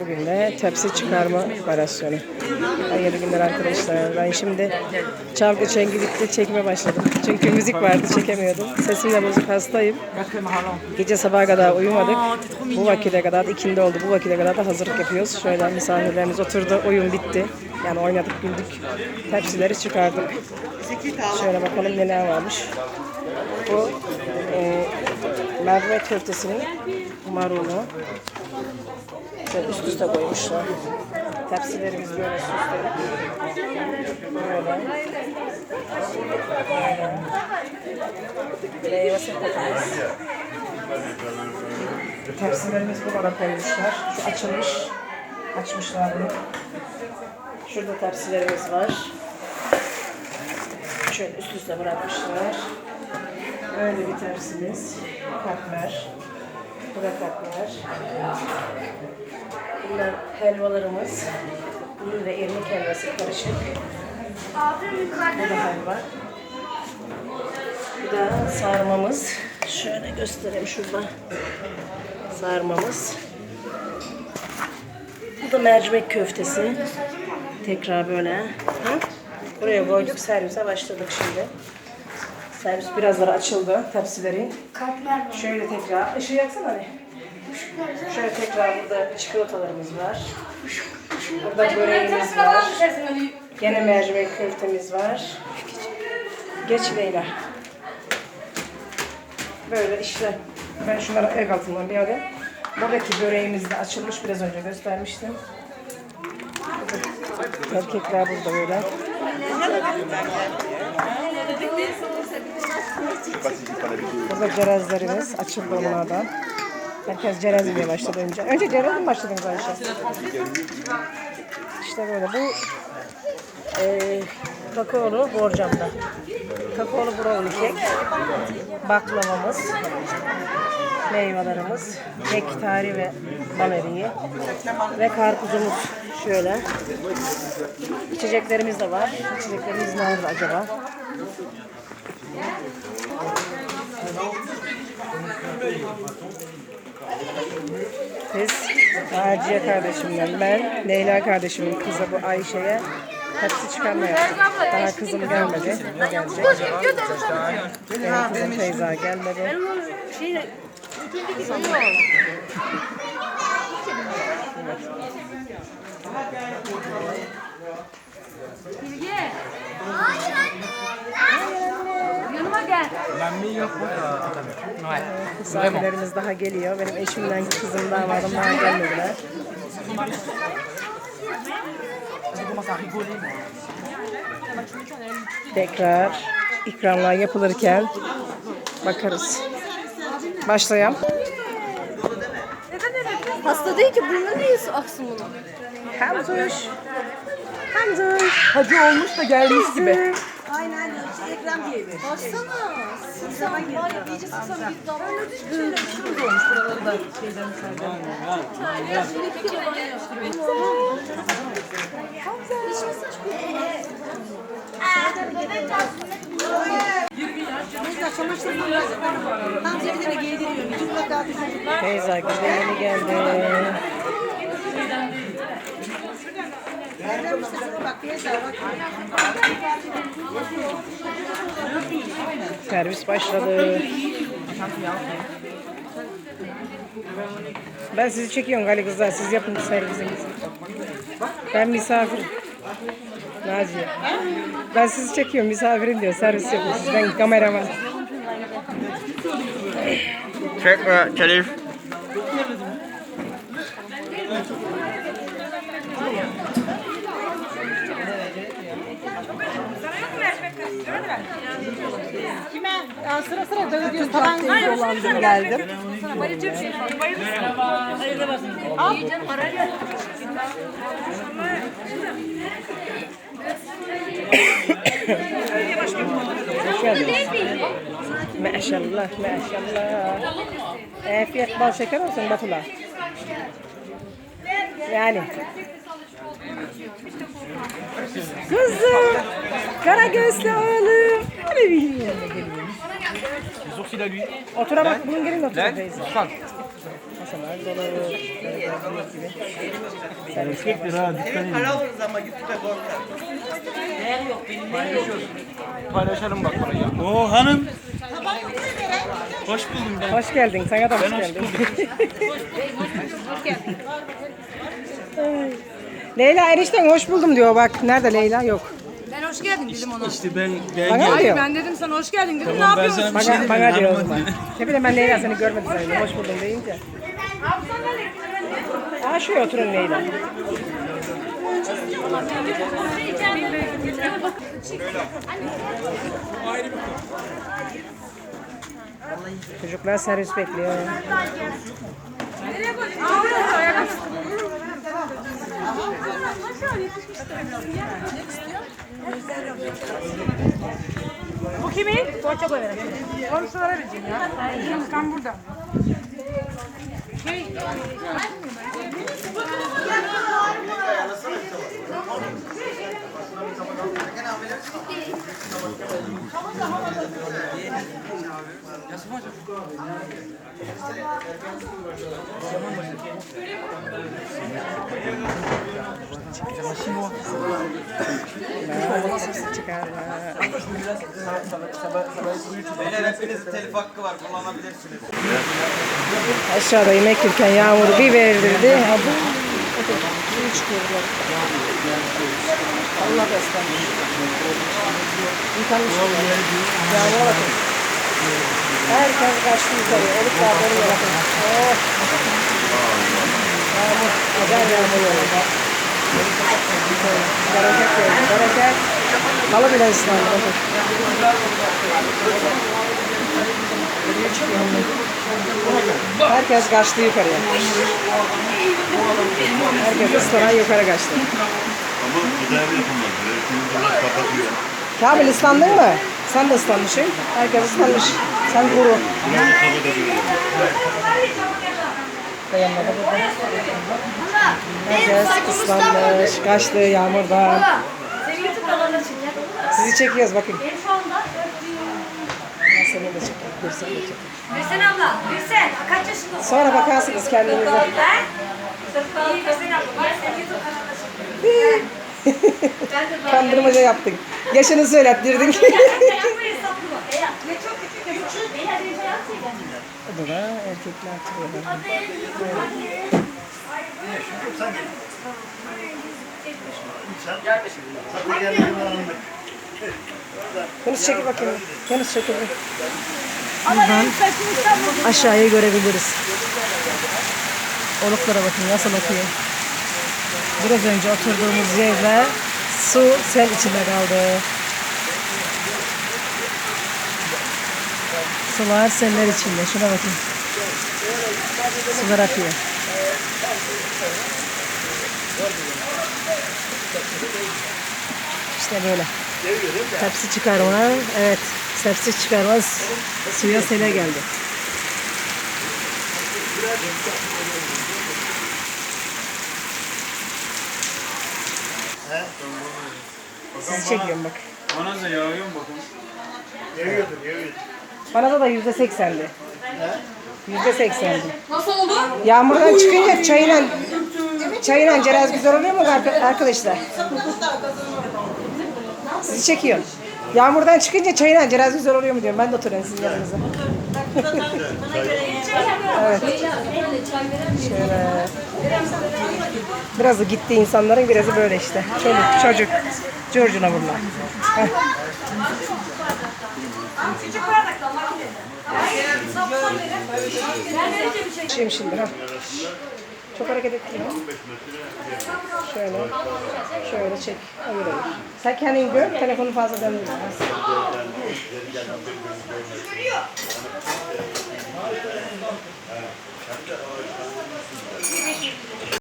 Bugün de tepsi çıkarma operasyonu. Hayırlı günler arkadaşlar. Ben şimdi çalgı çengi bitti çekime başladım. Çünkü müzik vardı çekemiyordum. Sesim de bozuk hastayım. Gece sabaha kadar uyumadık. Bu vakite kadar ikindi oldu. Bu vakite kadar da hazırlık yapıyoruz. Şöyle misafirlerimiz oturdu. Oyun bitti. Yani oynadık güldük. Tepsileri çıkardık. Şöyle bakalım neler varmış. Bu e, mercimek köftesinin marulu. Şöyle üst üste koymuşlar. Tepsilerimiz böyle süslenip. Böyle. Meyve sepetimiz. Tepsilerimiz bu kadar koymuşlar. Şu açılmış. Açmışlar bunu. Şurada tepsilerimiz var. Şöyle üst üste bırakmışlar. Böyle bir tepsimiz. Katmer. Katmer. Bunlar helvalarımız. Bunun da irmik helvası karışık. Bu da helva. Bu da sarmamız. Şöyle göstereyim şurada. Sarmamız. Bu da mercimek köftesi. Tekrar böyle. Hı? Buraya koyduk. Servise başladık şimdi. Servis birazları açıldı tepsilerin. Şöyle tekrar. Işığı yaksana hani. Şöyle tekrar burada çikolatalarımız var. Burada böreğimiz var. Gene mercimek köftemiz var. Geç Leyla. Böyle işte. Ben şunları el altından bir alayım. Buradaki böreğimiz de açılmış. Biraz önce göstermiştim. Erkekler burada böyle. Burada cerezlerimiz açıldı onlardan. Herkes cerez yemeye başladı önce. Önce cerez mi başladınız Ayşe? İşte böyle bu e, kakaolu borcamda. Kakaolu brownie kek, baklavamız, meyvelerimiz, nektari ve bal eriği ve karpuzumuz şöyle. İçeceklerimiz de var. İçeceklerimiz nerede acaba? Biz Naciye kardeşimden, ben Leyla kardeşimin kızı bu Ayşe'ye hepsi çıkarma yaptık. Daha kızım gelmedi. O gelecek. Benim kızım Feyza gelmedi. Bilge. Yanıma gel. Misafirlerimiz daha geliyor. Benim eşimden kızım daha var. Daha gelmediler. Tekrar ikramlar yapılırken bakarız. Başlayalım. Hasta değil ki burnu niye aksın bunu? Hamzuş. Hamzuş. Hacı olmuş da gelmiş gibi. Aynen şey ekran diye bir. Baksana. Sıksam var ya iyice sıksam bir damla düşmüş. olmuş buraları da şeyden Mesela çamaşır suyu tam cebine giydiriyor. Bir mutlaka bir çocuk. Feyza güzel yeni geldi. Nereden işte sana bak bir daha bak. Servis başladı. Ben sizi çekiyorum Gali kızlar. Siz yapın servisinizi. Ben misafirim. Naciye. Ben sizi çekiyorum misafirim diyor. Servis yapıyorsunuz. Ben kameraman. Çekme Şerif. Ya sıra sıra dağıtıyoruz. Taban dolandım geldim. Hoş geldiniz. Maşallah, maşallah. Afiyet bal şeker olsun Batula. Yani. Kızım, kara gözlü oğlum. Hadi bir sourcils à lui. Otura bak, bunun gelin otur Lan, Feyza. Hasan. Hasan abi. dolabı böyle gördüğünüz gibi. Servis 40 lira dikkat edin. Paylaşalım bak orayı. Oo hanım. Hoş buldum ben. Hoş geldin. Sana da hoş Ben hoş geldin. Ay. Leyla enişten hoş buldum diyor bak. Nerede Leyla? Yok. Ben hoş geldin dedim ona. İşte ben ben Bana geldim. diyor. Ben dedim sana hoş geldin dedim. Tamam, ne ben yapıyorsun? sana bir şey Bana, bana diyor o hanıma zaman. diyor. Ne bileyim ben Leyla seni görmedim sayılır. Hoş buldum deyince. Aa şuraya oturun Leyla. Çocuklar servis bekliyor. Bu kimin? Poğaça koy verelim. Komşulara vereceğim ya. Kan burada. Çıkarlar. Beyler hepinizin telif hakkı var kullanabilirsiniz. Aşağıda yemek yerken yağmur bir verdirdi. Ha bu suyu çıkıyorlar. Allah beslenmiş. Yıkanmış. Yağmura bakın. Herkes kaçtı yukarıya. Oluklar dönüyor bakın. Oh. Yağmur. Acayip yağmur yağıyor. Bereket geldi. Bereket. Halı bile ıslandı. Herkes kaçtı yukarıya. Herkes ıslanan yukarı kaçtı. Ama tedavi yapılmaz. Şimdi bunlar kapatıyor. Kamil ıslandın mı? Sen de ıslanmışsın. Herkes ıslanmış. Sen kuru. Dayanmadı. Herkes ıslanmış. Kaçtı yağmurdan. Sizi çekiyoruz bakın. Benim şu anda Ben seni de çekiyorum. Dur seni de çekiyorum. Gülsen abla, Gülsen kaç yaşındasın? Sonra bakarsınız kendinize. Ben? İyi Gülsen abla, ben senin YouTube kanalına. Ben böyle. Kandırmaca yaptık. Yaşını söylettirdin. Yapmayın saplı. Ne çok küçük yapsaydı. Bu da erkekler türüyorlar. Yunus çekil bakayım. Yunus çekil. Buradan aşağıyı görebiliriz. Oluklara bakın nasıl akıyor. Biraz önce oturduğumuz yerde su sel içinde kaldı. Sular seller içinde. Şuna bakın. Sular akıyor. İşte böyle. Tepsi çıkarma. Evet. Tepsi çıkarma suya sele geldi. Sizi çekiyorum bak. Bana da yağıyor mu bakın? Bana da yüzde seksendi. Yüzde seksendi. Nasıl oldu? Yağmurdan çıkınca çayla çayla ceraz güzel oluyor mu arka- arkadaşlar? Sizi çekiyorum. Yağmurdan çıkınca çayla ceraz güzel oluyor mu diyorum. Ben de oturuyorum sizin yanınıza. evet. Şöyle. Birazı gitti insanların, birazı böyle işte. Çocuk, çocuk. Curcuna bunlar. Şimdi şimdi ha. Çok hareket. Şöyle. Şöyle çek. Hayır hayır. Sen kendin gör. Telefonu fazla döndürme.